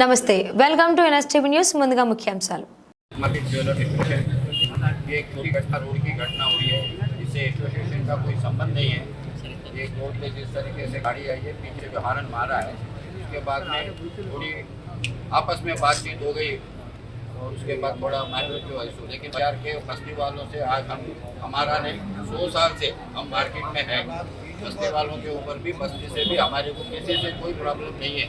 నమస్తే welcome to NSTV news ముందుగా ముఖ్యాంశాలు मार्केट ज्वेलर एसोसिएशन ये एक दुर्घटना रोड की घटना हुई है इससे एसोसिएशन का कोई संबंध नहीं है एक रोड पे जिस तरीके से गाड़ी आई है पीछे जो हारन मारा है उसके बाद में थोड़ी आपस में बातचीत हो गई और उसके बाद थोड़ा माइनर जो इशू लेकिन बाजार के बस्ती वालों से आज हम हमारा नहीं सौ साल से हम मार्केट में हैं बस्ती वालों के ऊपर भी बस्ती से भी हमारे को किसी से कोई प्रॉब्लम नहीं है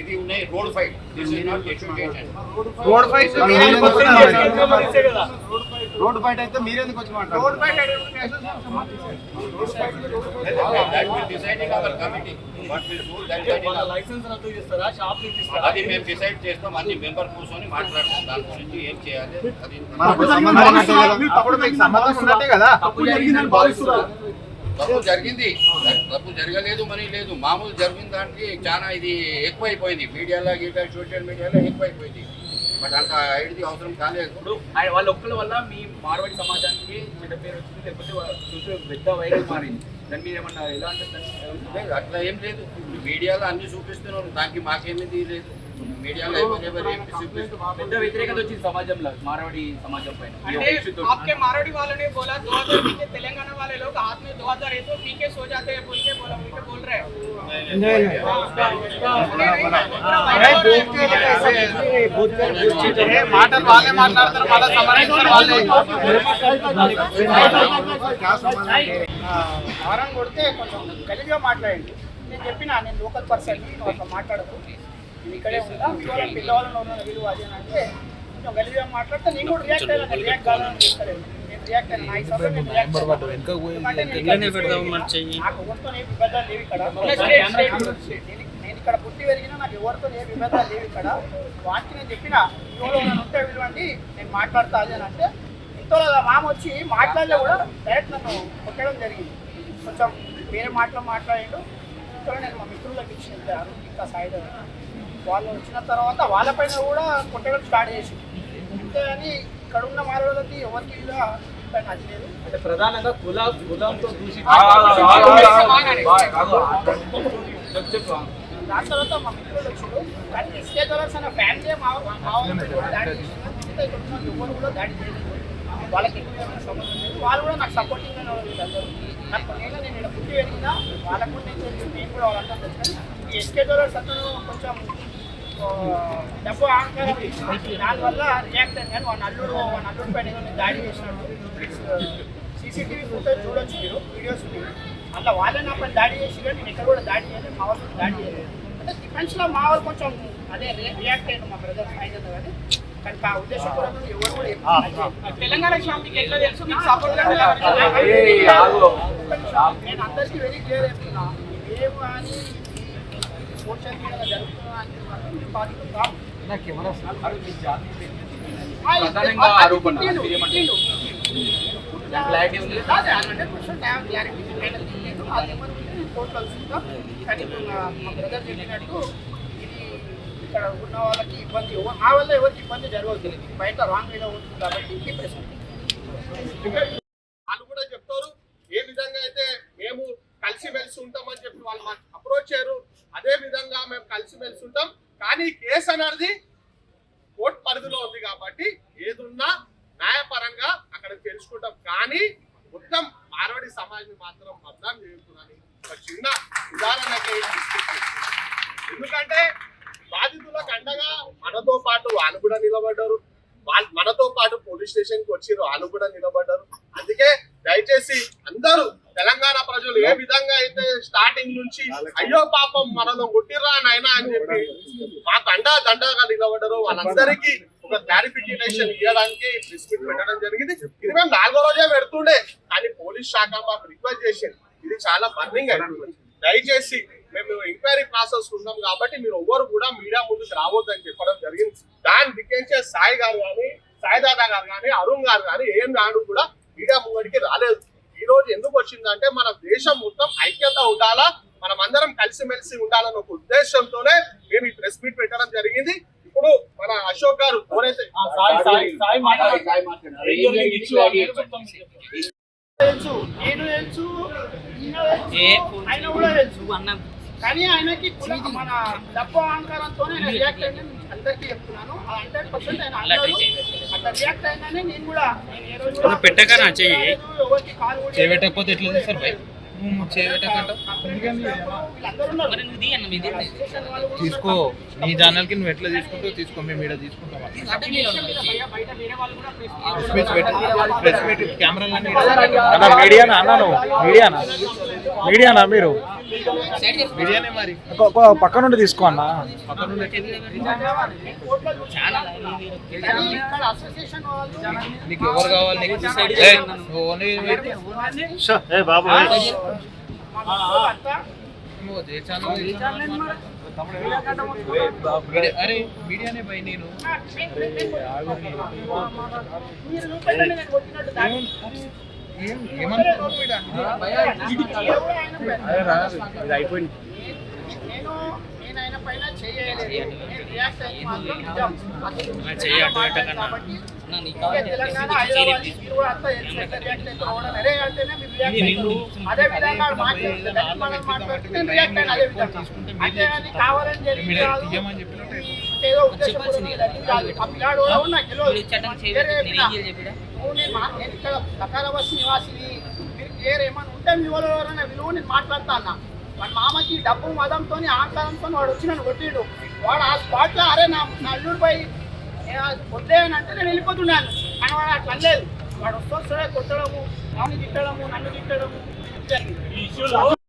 ఇది ఉన్నాయి road fight this is not association road fight కదా రోడ్ ఫైట్ అయితే మీరెందుకు వచ్చి మాట్లాడారు that will deciding our committee what will do that వాళ్ళ లైసెన్స్ రద్దు చేస్తారా షాప్ తీస్తారా అది మేము డిసైడ్ చేస్తాం అన్ని మెంబర్ కూర్చొని మాట్లాడతాం దాని గురించి ఏం చేయాలి అది మనకు సంబంధం ఉన్నట్టే కదా అప్పుడు మీకు సంబంధం ఉన్నట్టే కదా తప్పు జరిగిందని భావిస్తున్నారు తప్పు జరిగింది. తప్పు జరగలేదు మనీ లేదు. మామూలు జరిగిన దానికి చాలా ఇది ఎక్కువైపోయింది. మీడియాలో గీట సోషల్ మీడియాలో ఎక్కువైపోయింది. బట్ అంత ఐడిది అవసరం కాలేదు. ఇప్పుడు వాళ్ళ ఒక్కల వల్ల మీ మార్వాడి సమాజానికి చెడ్డ పేరు వచ్చింది లేకపోతే పెద్ద వైరల్ మారింది. దాని మీద ఏమన్నా ఎలా అంటే అట్లా ఏం లేదు. మీడియాలో అన్ని చూపిస్తున్నారు. దానికి మాకేమిది లేదు. మీడియాలో ఎవరు ఎవరు ఏం చూపిస్తున్నారు పెద్ద వ్యతిరేకత వచ్చింది సమాజంలో మార్వాడి సమాజం పైన ఈ అంటే ఒక issue తోటి. आपके मारवाड़ी वालों ने बोला 2000 के तेलंगाना वाले लोग हाथ में 2000 है तो पी के सो जाते हैं बोल के बोला बोल के बोल रहे हैं మాటలు వాళ్ళే మాట్లాడతారు మళ్ళీ సమాధానం వాళ్ళే వారం కొడితే కొంచెం గలీజ్గా మాట్లాడండి నేను చెప్పిన నేను లోకల్ పర్సన్ నువ్వు అట్లా మాట్లాడకు నేను ఇక్కడే ఉంటా. మీ వాళ్ళ పిల్లవాళ్ళని ఉన్న విలువ అది అని అంటే కొంచెం గలీజ్గా మాట్లాడితే నేను కూడా రియాక్ట్ అయ్యాను నేను రియాక్ట్ కావాలని చెప్తాను నేను రియాక్ట్ అయ్యాను. నా హిసాబులో నేను రియాక్ట్ ఎందుకంటే నేను ఇక్కడ నాకు ఎవరితో ఏ విభేదాలు లేవు ఇక్కడ. నేను ఇక్కడ పుట్టి పెరిగినా నాకు ఎవరితో ఏ విభేదాలు లేవు ఇక్కడ. వాటికి నేను చెప్పిన ఎవరో నన్ను ఉంటే విలువండి నేను మాట్లాడతా అది అని అంటే ఇంట్లో మామ వచ్చి మాట్లాడలే కూడా డైరెక్ట్ నన్ను కొట్టడం జరిగింది. కొంచెం వేరే మాటలు మాట్లాడిండు. ఇంట్లో నేను మా మిత్రులకు ఇచ్చిన ఇంకా సైడ్ వాళ్ళు వచ్చిన తర్వాత వాళ్ళపైన కూడా కొట్టడం స్టార్ట్ చేసి అంతేగాని ఇక్కడ ఉన్న మానవులకి ఎవరికి కూడా అది లేదు అంటే ప్రధానంగా కులా కులంతో దూషి దాని తర్వాత మా కానీ ఫ్యామిలీ కూడా దాడి చేసినారు మిగతా ఇక్కడ ఉన్న ఎవరు కూడా దాడి చేయలేదు వాళ్ళకి ఎక్కువ ఏమైనా సంబంధం లేదు వాళ్ళు కూడా నాకు సపోర్టింగ్ అందరూ నాకు కొన్నేళ్ళ నేను ఇక్కడ పుట్టి పెరిగినా వాళ్ళకు నేను కూడా వాళ్ళంతా ఈ ఎస్కే అతను కొంచెం డబ్బు అహంకారం దానివల్ల రియాక్ట్ అయ్యాను వాడిని అల్లుడు వాడిని అల్లుడు పైన దాడి చేసినట్టు సీసీటీవీ ఫుటేజ్ చూడొచ్చు మీరు వీడియోస్ మీరు అట్లా వాళ్ళే నా పైన దాడి చేసి నేను ఇక్కడ కూడా దాడి చేయలేదు మా వాళ్ళు దాడి చేయలేదు అంటే డిఫెన్స్లో మా వాళ్ళు కొంచెం అదే రియాక్ట్ అయ్యాను మా బ్రదర్ ఫైనల్ కానీ కానీ ఆ ఎవరు కూడా చేయలేదు. తెలంగాణ షాంపికి ఎట్లా తెలుసు మీకు సపోర్ట్ నేను అందరికీ వెరీ క్లియర్ చెప్తున్నా ఏం కానీ సోషల్ మీడియాలో జరుగుతున్నా అంటే మాత్రం మేము బాధితులు కాము. ఆ, ఇది- ప్రధానంగా అది ఆరోపణ. తిట్టిండు, మీరేమంటారు? తిట్టిండు. క్లారిటీ ఉంది అదే, 100% have clarity. నేను తిట్టిండు, అది ఏమని ఉంటే నేను కోర్టులో చూస్తా. కానీ ఇప్పుడు మా- మా బ్రదర్ చెప్పినట్టు ఇది ఇక్కడ ఉన్న వాళ్ళకి ఇబ్బంది వల్ల ఎవరికి ఇబ్బంది జరగదు బయట రాంగ్ వేలో ఉంటుంది కాబట్టి ఈ ప్రశ్న వాళ్ళు కూడా చెప్తారు ఏ విధంగా అయితే మేము కలిసి మెలిసి ఉంటామని చెప్పి వాళ్ళు మాకు అప్రోచ్ చేయరు అదే విధంగా మేము కలిసి మెలిసి ఉంటాం. కానీ కేసు అనేది కోర్టు పరిధిలో ఉంది కాబట్టి ఏదున్నా న్యాయపరంగా అక్కడ తెలుసుకుంటాం. కానీ మొత్తం మార్వాడి సమాజం మాత్రం బద్నాం చేస్తున్నాను ఒక చిన్న ఉదాహరణకి ఎందుకంటే బాధితులకు అండగా మనతో పాటు వాళ్ళు కూడా నిలబడ్డారు. వాళ్ళు మనతో పాటు పోలీస్ స్టేషన్కి వచ్చిర్రు. వాళ్ళు కూడా నిలబడ్డారు. అందుకే దయచేసి అందరూ తెలంగాణ ప్రజలు ఏ విధంగా అయితే స్టార్టింగ్ నుంచి అయ్యో పాపం మనలో కొట్టిర్రా నాయనా అని చెప్పి మాకు అండా దండగా నిలబడరు వాళ్ళందరికీ ఒక క్లారిఫికేషన్ ఇవ్వడానికి ప్రెస్ మీట్ పెట్టడం జరిగింది. ఇది మేము నాలుగో రోజే పెడుతుండే కానీ పోలీస్ శాఖ మాకు రిక్వెస్ట్ చేసింది. ఇది చాలా బర్నింగ్ దయచేసి మేము ఎంక్వైరీ ప్రాసెస్ ఉన్నాం కాబట్టి మీరు ఎవ్వరు కూడా మీడియా ముందుకు రావద్దని చెప్పడం జరిగింది. దాన్ని దిక్కించే సాయి గారు కానీ సాయి సాయిదాదా గారు కానీ అరుణ్ గారు కానీ ఏం నాడు కూడా మీడియా ముంగడికి రాలేదు. ఈ రోజు ఎందుకు వచ్చిందంటే మన దేశం మొత్తం ఐక్యత ఉండాలా? మనం అందరం కలిసిమెలిసి ఉండాలన్న ఒక ఉద్దేశంతోనే మేము ఈ ప్రెస్ మీట్ పెట్టడం జరిగింది. ఇప్పుడు మన అశోక్ గారు ఎవరైతే నేను తెలుసు ఆయన కూడా తెలుసు. కానీ ఆయనకి మన డబ్బు అహంకారంతో ఆయన రియాక్ట్ అందరికీ చెప్తున్నాను. హండ్రెడ్ పర్సెంట్ ఆయన అన్నారు అట్లా రియాక్ట్ అయినానే నేను కూడా నేను ఏ రోజు కూడా పెట్టకనా చెయ్యి? ఎవరికి కాలు కూడా చేయబెట్టకపోతే ఎట్లా తీస్తారు భయ్? తీసుకో. నీ ఛానల్కి నువ్వు ఎట్లా తీసుకుంటావు తీసుకో. మేము ఇక్కడ తీసుకుంటాం ప్రెస్ మీట్ మీడియానా అన్న నువ్వు? మీడియానా? మీడియానా మీరు? పక్క నుండి తీసుకో అన్న. పక్క నుండి నీకు ఎవరు కావాలి? నీకు ఓన్లీ అరే మీడియానే పై నేను మీరు చూపెట్టండి నేను ఇది అయిపోయింది కావాలని జరిగింది ఏదో. ఆ పిల్లాడు ఇక్కడ నివాసిని. మీరు ఉంటే మీ వాళ్ళు ఎవరైనా విలువ నేను మాట్లాడతా అన్న. వాడి మామకి డబ్బు మదంతో అహంకారంతో వాడు వచ్చి నన్ను కొట్టిండు. వాడు ఆ స్పాట్లో అరే నా నా అల్లుడు పై నేను వెళ్ళిపోతున్నాను. కానీ వాడు అట్లా అనలేదు. వాడు వస్తే కొట్టడము నన్ను తిట్టడము నన్ను తిట్టడము. జరిగింది